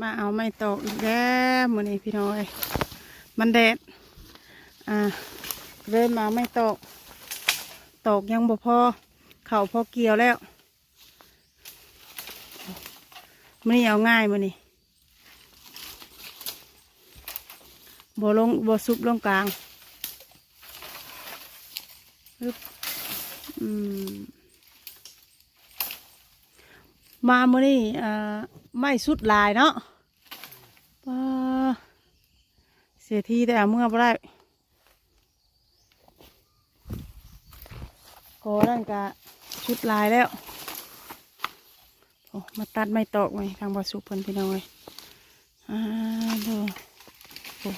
มาเอาไม่ตกอีกแล้วมือนี้พี่น้อย มันแดด อ่าเลยมาไม่ตกตกยังบ่พอ เข่าพอเกี่ยวแล้วมื้อนี้เอาง่ายมื้อนี้บ่ลงบ่ซุบลงกลางอืมมาเมื่อนี้อ่า ไม่สุดลายเนาะป้าเสียทีแต่เมื่อบ่ได้กอนั่นกะชุดลายแล้วโอ้มาตัดไม่ตอกไว้ทางบาสุเพิ่นพี่น้องเลยอ่าดูโอ้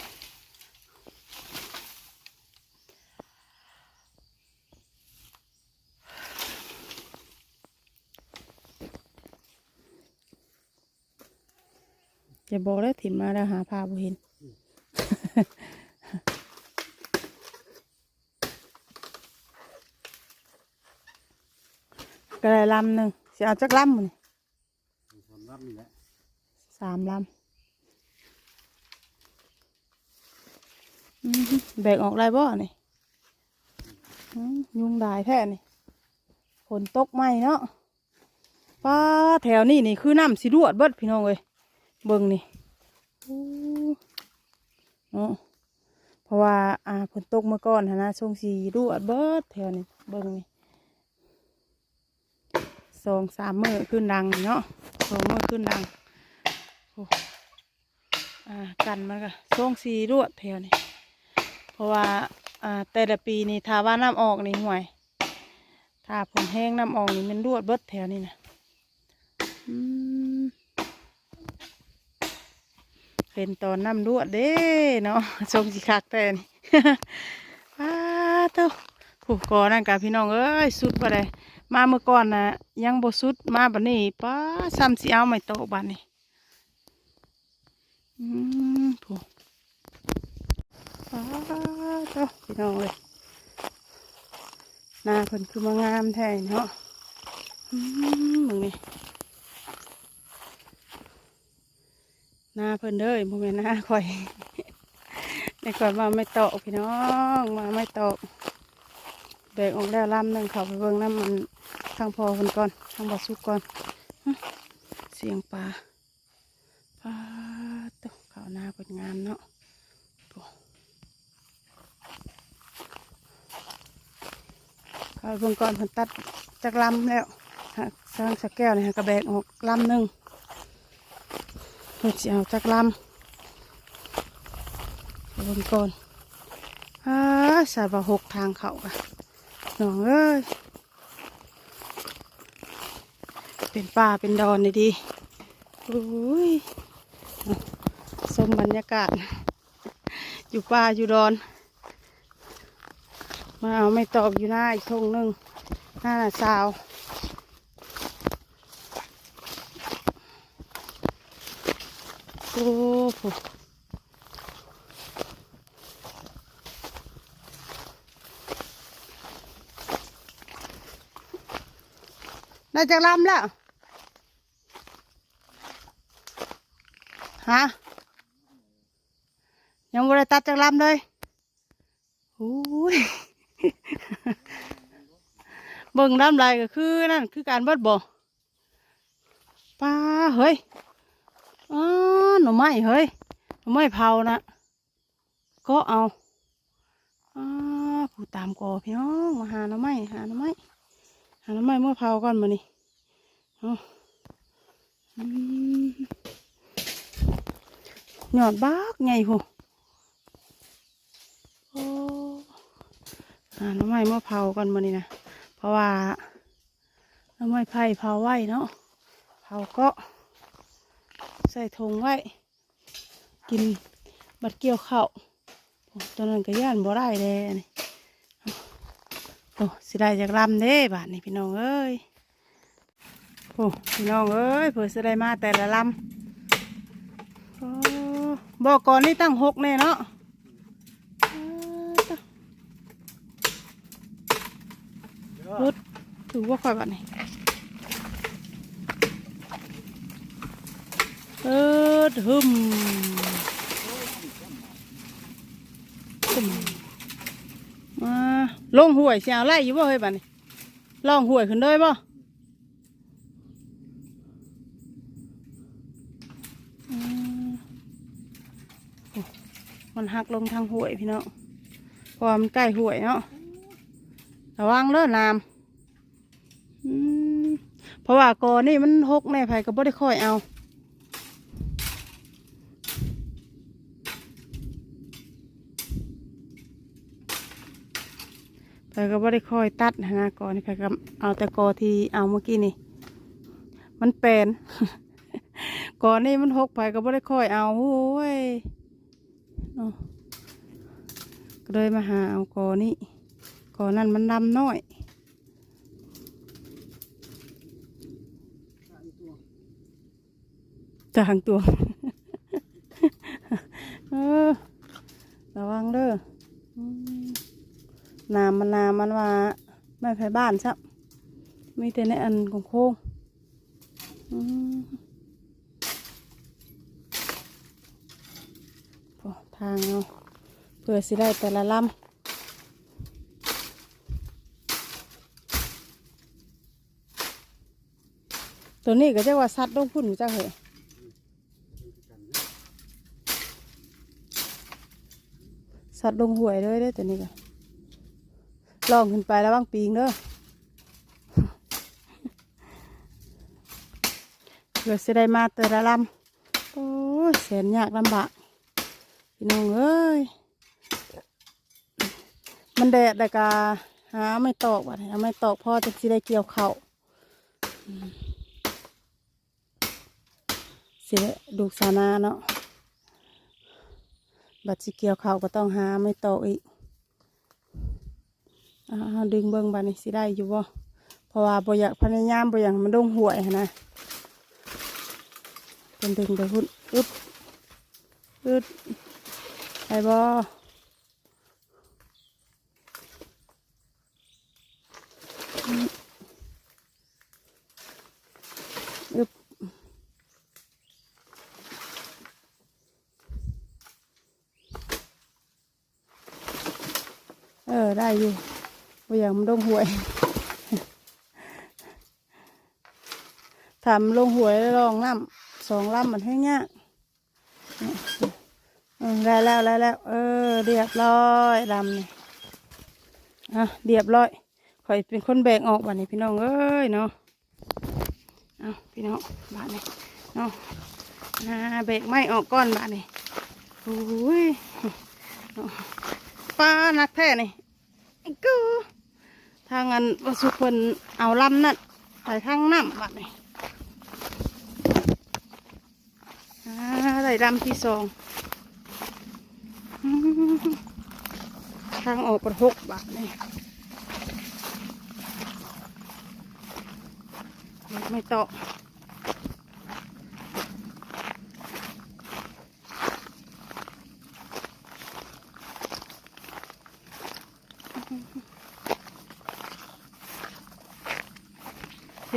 จะบอกแล้วถิ่มมาแล้วหาผ้าบ่เห็นก็ได้ลำหนึ่งสิเอาจักลำมันความลับนี่แหละสามลำอื้อหือแบ่งออกได้บ่นี่อื้อยุงได้แท้นี่ฝนตกไหมเนาะป้าแถวนี้นี่คือน้ำสิรวดเบิดพี่น้องเอ้ย เบิ่งนี่เนาะเพราะว่า อ่าฝนตกเมื่อก่อนนะช่วงสีรวดเบิดแถวนี้เบิ่งนี่สองสามมือขึ้นดังเนาะสองมือขึ้นดังอ่ากันมันก็ช่วงสีรวดแถวนี้เพราะว่าอ่าแต่ละปีนี่ถ้าว่าน้ำออกนี่ห่วยถ้าผลแห้งน้ำออกนี่มันรวดเบิดแถวนี้นะอืม เป็นตอนน้ำรวดเด้เนาะทรงสีคักแต่นี่อ้าเต้าผูกกอนั่นกับพี่น้องเอ้ยสุดบ่ได้มาเมื่อก่อนนะยังบสุดมาบัดนี้ป้าซ้ำสิเอาไม่โตบัดนี้อืมถูกป้าเจ้าพี่น้องเลยหน้าเพิ่นคือมางามแท้เนาะอืมมึงนี่ หน้าเพิ่นเด้อโมเมนหน้าข่อยในก่อนมาไม่โตะพี่น้องมาไม่โตะแบกออกแล้วลำหนึ่งเขาไปเบิ่งน้ำมันทางพอคนก่อนทางบาสุกก่อนเสียงปลาปลาตัวเขาวหน้าเป็นงามเนาะโถ่เขาเบิ่งก่อนเพิ่นตัดจากลำแล้วสร้างสักแก้วนี่ฮะกระแบกออกลำหนึ่ง พิ่นสิเอาจากลำบิ่งก่อนอ่าใส่บหกทางเขาค่ะน้องเอ้ยเป็นป่าเป็นดอนนี่ดีโอ้ยสมบรรยากาศ อยู่ป่าอยู่ดอน มาเอาไม่ตอกอยู่หน้าอีกทงหนึ่งหน้าหน้าสาว โอ้โหน่าจะลำแล้วฮะยังไม่ได้ตัดจากลำเลยโอ้ยเบิ่งลำลายก็คือนั่นคือการเบิดบ่ป้าเฮ้ย อ๋อหน่อไม้เฮ้ยหน่อไม้เผานะก็เอาอ่าผู้ตามกอพี่น้องมาหาหน่อไม้หาหน่อไม้หาหน่อไม้เมื่อเผาก่อนมานี่อาอืมหยอดบักไงหูโอ้หาน้ำไม้มาเผากันมานี่นะเพราะว่าน้ำไม้ไผ่เผาไว้เนาะเผาก็ ส่ถุงไว้ กินบัดเกี่ยวข้าวตอนนั้นก็ย่านบ่ได้เลยนี่โอ้สิได้จากลำเด้บาทนี่พี่น้องเอ้ยโอ้พี่น้องเอ้ยเผื่อสิได้มาแต่ละลำโอ้บอกก่อนนี่ตั้งหกแน่เนาะรุดถือว่าค่อยบัดนี่เออ ดหึมมาลงห่วยเสียไล่อยู่บ่เฮ้ยบันี้ลองห่วยขึ้นเลยบ่มันหักลงทางห่วยพี่เพราะว่ามันใกล้ห่วยเนาะระวังเด้อน้ำอืมเพราะว่ากอนี่มันหกแน่ไผก็บ่ได้ค่อยเอา ไผก็บ่ได้ค่อยตัดนะกอนี่ไผก็เอาแต่กอที่เอาเมื่อกี้นี่ มันแปลนกอนี่มันหกไผก็บ่ได้ค่อยเอาโอ้ยอาก็เลยมาหาเอากอนี่กอนั่นมันดำน้อยจางตัวเออระวังเด้อ น้ำมันน้ำมันว่าไม่ไผบ้านซับมีแต่ในอันของโค้งทางเอาเพื่อสิได้แต่ละลำตัวนี้ก็จะว่าสัตว์ต้องพุ่นอยู่จ้าเหรอสัตว์ลงหวยเลยเด้อตัวนี้ก็ ลองขึ้นไปแล้วบ้างปีงเด้อเพื่อสิได้มาเตอละลำโอ้ยแสนยากลำบากพี่น้องเอ้ยมันแดดแต่กาหาไม่ตอกว่ะหาไม่ตอกพ่อจะสิได้เกี่ยวเขาวอืมสิได้ดูกสานาเนาะบัดสิเกี่ยวเขาก็ต้องหาไม่ตอกอีก อ่าดึงเบิ้งบานี่สิได้อยู่บ่เพราะว่าบ่อยากพยายามบ่อยากมันดงหวยนนะเป็นดึงไปหุ่นอึบอึดไปบ่อึบเออ ได้อยู่ บ่อย่างมันลงหวยทำลงหวยลองน้ำสองลำมันให้ยากเออได้แล้วได้แล้ว เออ เรียบร้อยลำนี่อะเรียบร้อยข่อยเป็นคนแบกออกบ้านนี้พี่น้องเอ้ยเนาะเอาพี่น้องบ้านนี้เนาะอ่าแบกไม้ออกก้อนบ้านนี้โอ้ยเนาะป้านักแท้นี่กู ทางอันวสุคนเอาลำนั่นใส่ทางน้ำบัดนี่อ่าได้ลำที่สองทางออกประหกบาทนี่ไม่ต่อ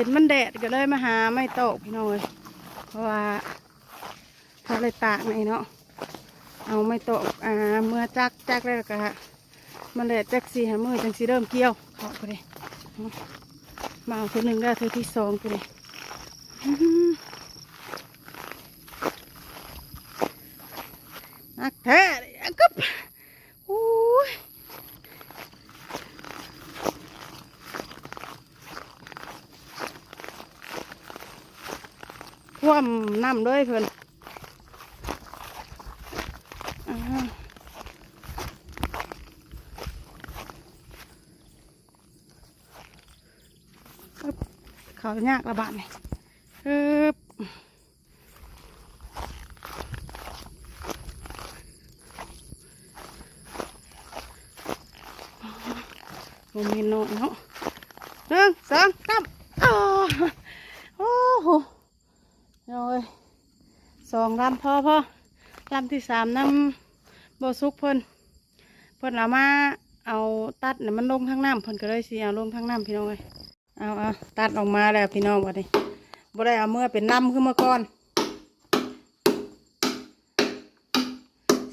ห็นมันแดดก็เลยมาหาไม่โตกพี่น้อยเพราะว่าเขาเลยตากในเนาะเอาไม่โตกอ่าเมื่อจักจักแล้วก็มันแดดจักสีหามือจังสีเริ่มเกี่ยวเขาไปเลยมาเอาตัวหนึ่งได้ตัวที่สองไปเลยอื้อหือนักแท้เลยอะกึบโอ้ย ท่วมน้ำด้วยเพื่อนเขายากระบาดนี่ฮึบโมเมนต์น้อยเนาะหนึ่งสองสามอ้าวโอ้โห โอ้ย สองลำพ่อพ่อลำที่สามน้ำโบซุกเพิ่นเพิ่นเอามาเอาตัดเนี่ยมันลงทั้งน้ำเพิ่นก็เลยสิเอาลงทั้งน้ำพี่น้องเลยเอาเอาตัดออกมาแล้วพี่น้องวันนี้บ่ได้เอาเมื่อเป็นน้ำขึ้นมาก่อน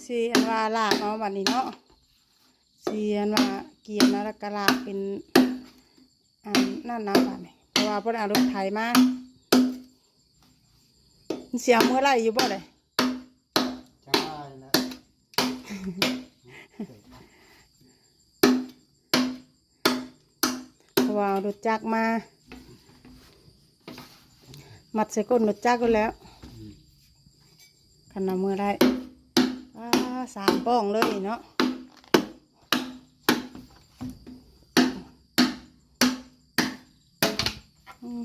สีอันว่าลากเอาบัดนี้เนาะสีอันว่าเกียร์นะแล้วก็ลากเป็นอันนั่นนะบัดนี้เพราะว่าเพิ่นเอารถไถมา เสียเมื่อไรอยู่บ่เลยจังว่าเลยนะเพราะว่าเอารถจักรมา มัดใส่ก้นรถจักรก็แล้วกันนำมือได้อ่าสามป้องเลยเนาะอืม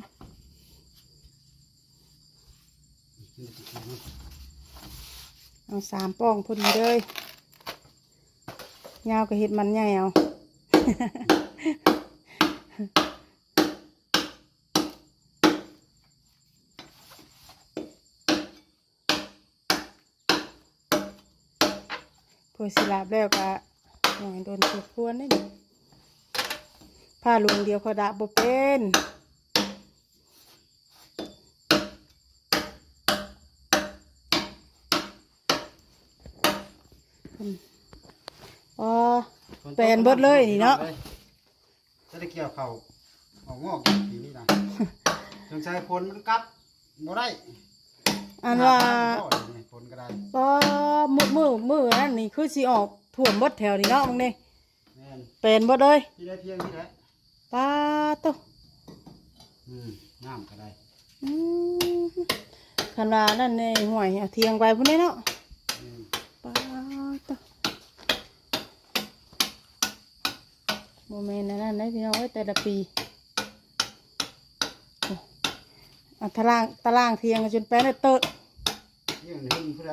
เอาสามป้องพอดีเลยยาวกับเห็ดมันใหญ่เอาพอสิลาบแล้วก็หน่อยโดนถูกพวนนี่ผ้าลุงเดียวเขาดาบ่เป็นอืมอ๋อ แปลนเบิดเลยนี่เนาะ จะได้เกี่ยวเขาเอางอกปีนี้นะสงสัยผลมันกลับบ่ได้อันว่าผลก็ได้ก็มือมือมือนั่นนี่คือสิออกถ่วมเบดแถวนี่เนาะมึงนี่แม่นเป็นเบดเลยที่ได้เพียงที่ได้ป้าโตะอืมน้ำก็ได้อืมคันว่านั่นนี่ห่วยเอาเทียงไปพุ่นนี่เนาะ อืม ป้าโตะ โมเมนต์นั่นได้พี่น้องเอ้ยแต่ละปีตารางตารางเทียงกันจนแป้นเติดเพียงหนึ่งผู้ใด